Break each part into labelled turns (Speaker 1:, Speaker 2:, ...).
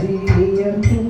Speaker 1: പ്രിയം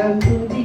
Speaker 1: Yeah.